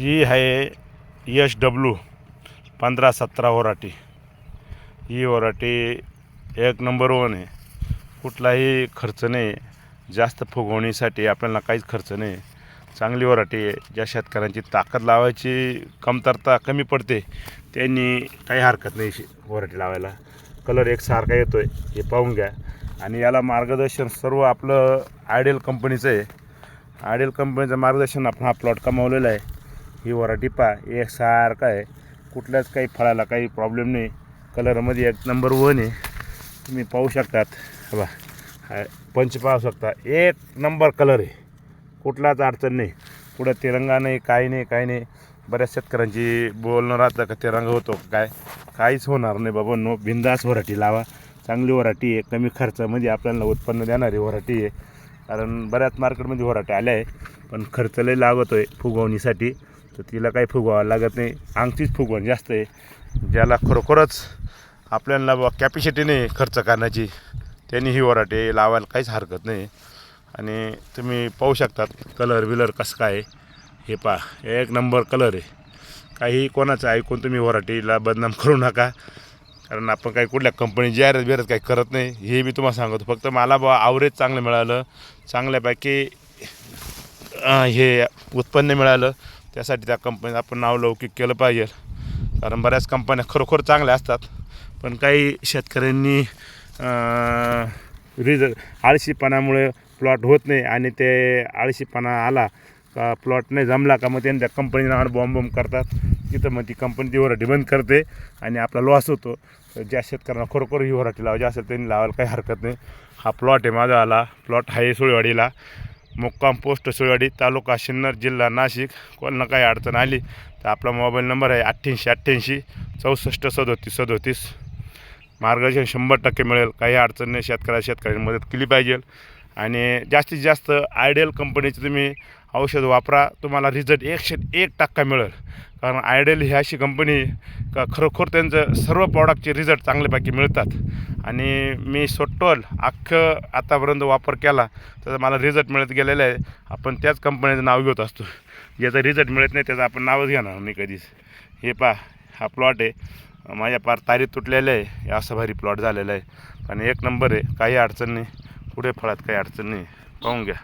ही आहे यश डब्ल्यू पंधरा सतरा वराटी ही वराटी एक नंबर वन आहे. कुठलाही खर्च नाही. जास्त फुगवणीसाठी आपल्याला काहीच खर्च नाही. चांगली वराटी आहे. ज्या शेतकऱ्यांची ताकद लावायची कमतरता कमी पडते त्यांनी काही हरकत नाही वराटी लावायला. कलर एकसारखा येतो आहे हे पाहून घ्या. आणि याला मार्गदर्शन सर्व आपलं आयडियल कंपनीचं आहे. आयडियल कंपनीचं मार्गदर्शन आपण हा प्लॉट कमावलेला आहे. ही वराठी पा एकसारखा आहे. कुठल्याच काही फळाला काही प्रॉब्लेम नाही. कलरमध्ये एक नंबर वन आहे. तुम्ही पाहू शकतात. बा पंच पाहू शकता. एक नंबर कलर आहे. कुठलाच अडचण नाही. कुठं तिरंगा नाही काही नाही काही नाही. बऱ्याच शेतकऱ्यांची बोलणं राहतं का तिरंगा होतो काय? काहीच होणार नाही बाबा. नो बिंदास वराठी लावा. चांगली वराठी आहे. कमी खर्चामध्ये आपल्याला उत्पन्न देणारी वराठी आहे. कारण बऱ्याच मार्केटमध्ये वराटे आल्या आहे. पण खर्च लय लागतो आहे फुगवणीसाठी. तर तिला काही फुगवावं लागत नाही. अंगचीच फुगवण जास्त आहे. ज्याला खरोखरच आपल्याला बा कॅपॅसिटीने खर्च करण्याची. त्यांनी ही वराटे लावायला काहीच हरकत नाही. आणि तुम्ही पाहू शकतात कलर बिलर कसं काय हे पा एक नंबर कलर आहे. काही कोणाचं ऐकून तुम्ही वराटीला बदनाम करू नका. कारण आपण काही कुठल्या कंपनी जाहिरात बिरात काही करत नाही. हे मी तुम्हाला सांगतो. फक्त मला बा आवरेज चांगलं मिळालं. चांगल्यापैकी हे उत्पन्न मिळालं. त्यासाठी त्या कंपनीत आपण नाव लौकिक केलं पाहिजे. कारण बऱ्याच कंपन्या खरोखर चांगल्या असतात. पण काही शेतकऱ्यांनी रिज आळशीपणामुळे प्लॉट होत नाही आणि ते आळशीपणा आला का प्लॉट नाही जमला का मग त्यांच्या त्या कंपनी नावावर बॉम्ब बॉम्ब करतात. तिथं मग ती कंपनी ती वराठी बंद करते आणि आपला लॉस होतो. तर ज्या शेतकऱ्यांना खरोखर ही वराठी लावायची असेल त्यांनी लावायला काही हरकत नाही. हा प्लॉट आहे माझा आला प्लॉट आहे सुळेवाडीला. मुक्काम पोस्ट सोयवाडी तालुका सिन्नर जिल्हा नाशिक. कोणाला काही अडचण आली तर आपला मोबाईल नंबर आहे अठ्ठ्याऐंशी अठ्ठ्याऐंशी चौसष्ट सदोतीस सदोतीस. मार्गदर्शन शंभर टक्के मिळेल. काही अडचण नाही शेतकऱ्या शेतकऱ्यांनी मदत केली पाहिजे. आणि जास्तीत जास्त आयडियल कंपनीचे तुम्ही औषध वापरा तुम्हाला रिझल्ट एकशे एक टक्का मिळेल. कारण आयडियल ही अशी कंपनी का खरोखर त्यांचं सर्व प्रॉडक्टचे रिझल्ट चांगल्यापैकी मिळतात. आणि मी सोटोल अख्खं आतापर्यंत वापर केला तर मला रिझल्ट मिळत गेलेला आहे. आपण त्याच कंपनीचं नाव घेत असतो. ज्याचा रिझल्ट मिळत नाही त्याचं आपण नावच घेणार नाही कधीच. हे पा हा प्लॉट आहे. माझ्या पार तारी तुटलेलं आहे. असं भारी प्लॉट झालेलं आहे. पण एक नंबर आहे काही अडचण नाही. पुढे फळात काही अडचण नाही. पाहून घ्या.